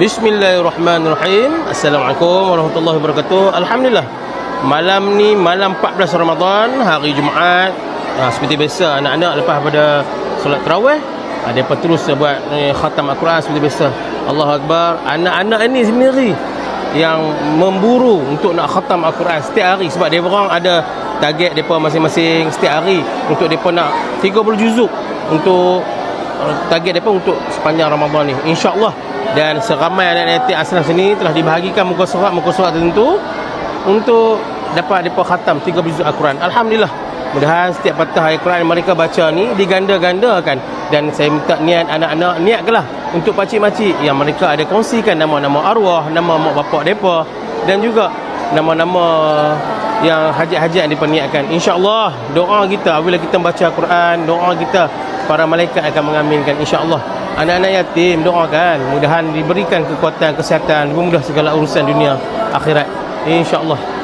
Bismillahirrahmanirrahim. Assalamualaikum warahmatullahi wabarakatuh. Alhamdulillah. Malam ni malam 14 Ramadan, hari Jumaat. Ha, seperti biasa anak-anak lepas pada solat tarawih, ada ha, terus buat eh, khatam Al-Quran seperti biasa. Allahu Akbar. Anak-anak ini sendiri yang memburu untuk nak khatam Al-Quran setiap hari sebab dia orang ada target depa masing-masing setiap hari untuk depa nak 30 juzuk untuk uh, target depa untuk sepanjang Ramadan ni. Insya-Allah dan seramai anak yatim asraf sini telah dibahagikan muka surat muka surat tertentu untuk dapat depa khatam 3 juzuk Al-Quran. Alhamdulillah. Mudahan setiap patah ayat Quran mereka baca ni diganda-gandakan dan saya minta niat anak-anak niatkanlah untuk pakcik-makcik yang mereka ada kongsikan nama-nama arwah, nama mak bapak depa dan juga nama-nama yang hajat-hajat yang diperniatkan. InsyaAllah doa kita apabila kita baca Al-Quran, doa kita para malaikat akan mengaminkan insya-Allah. Anak-anak yatim doakan mudahan diberikan kekuatan kesihatan, mudah segala urusan dunia akhirat. Insya-Allah.